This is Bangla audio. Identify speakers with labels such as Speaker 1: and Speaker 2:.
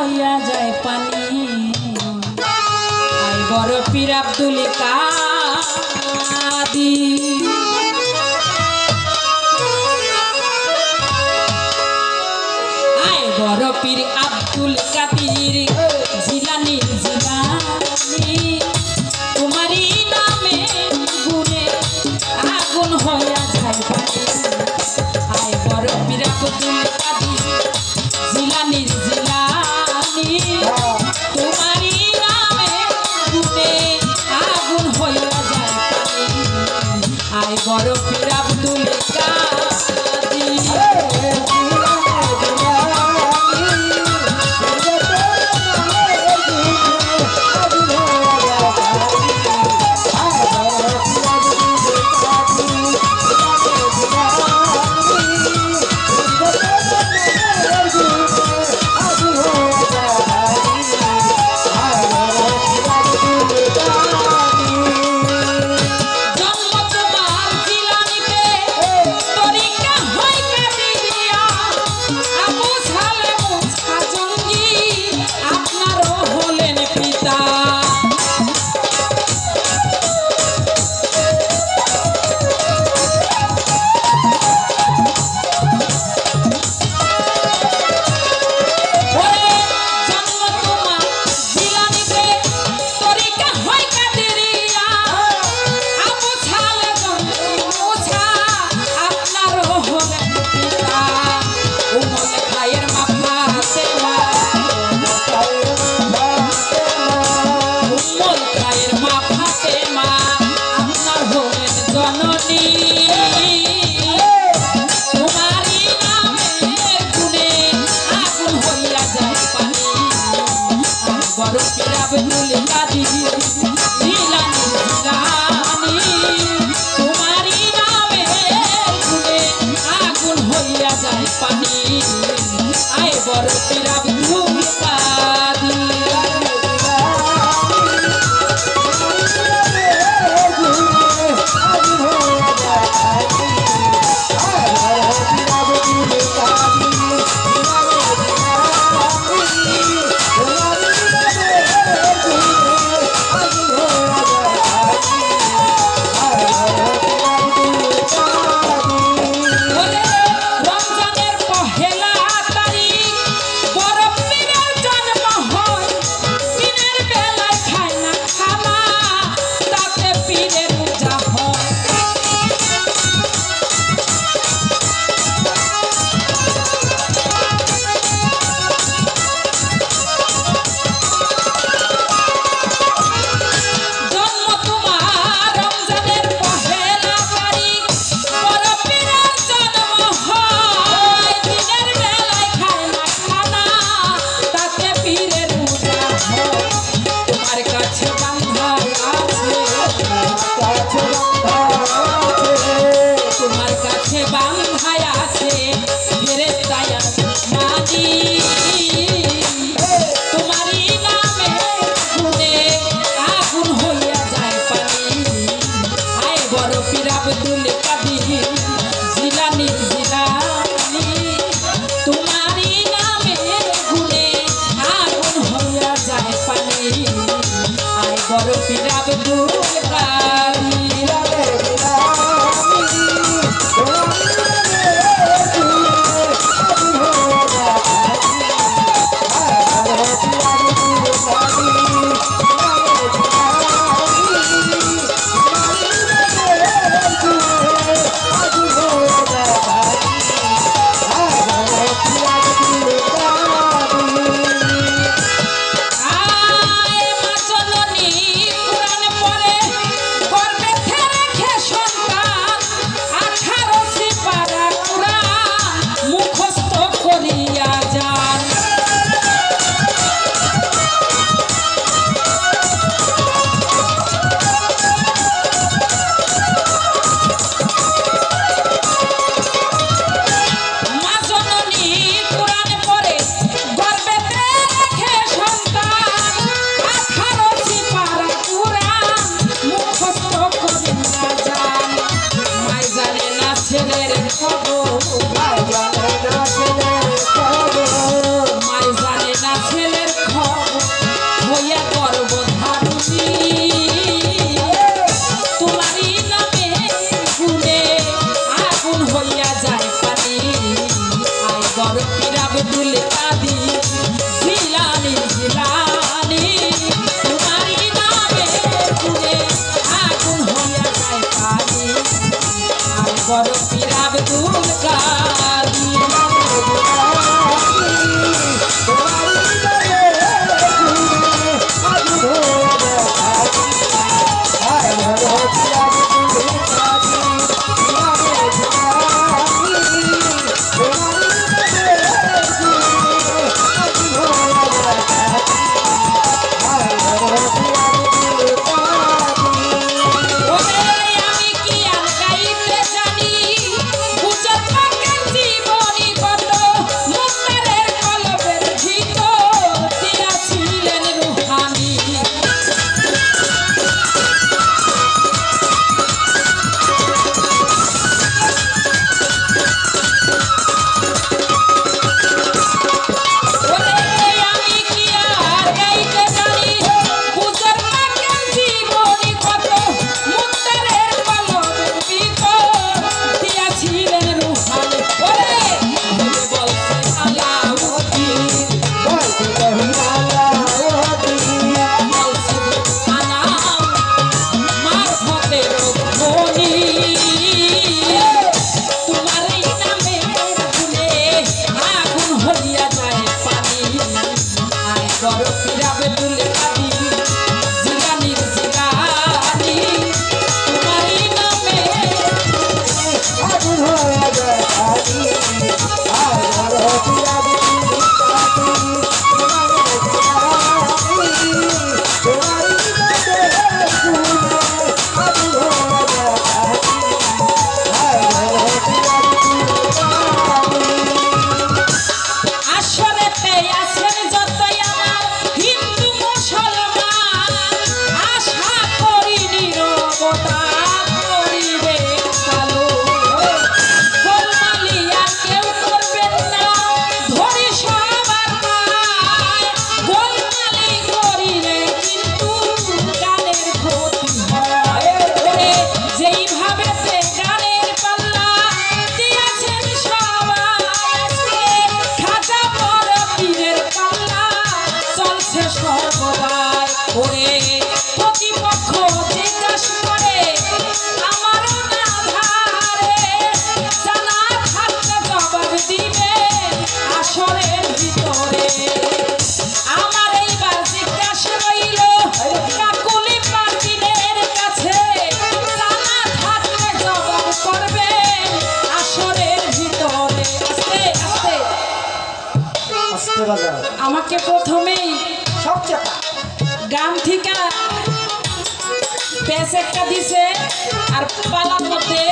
Speaker 1: লইয়া যায় পানি। আই বড় পীর আব্দুল কাদি। আই বড় পীর আব্দুল কাদির পর
Speaker 2: পিরাবি রবি রাত
Speaker 1: দুর্গার का
Speaker 2: আমাকে প্রথমেই
Speaker 1: সব চেপা।
Speaker 2: গান থিকা প্যাস একটা দিছে আর পালার মধ্যে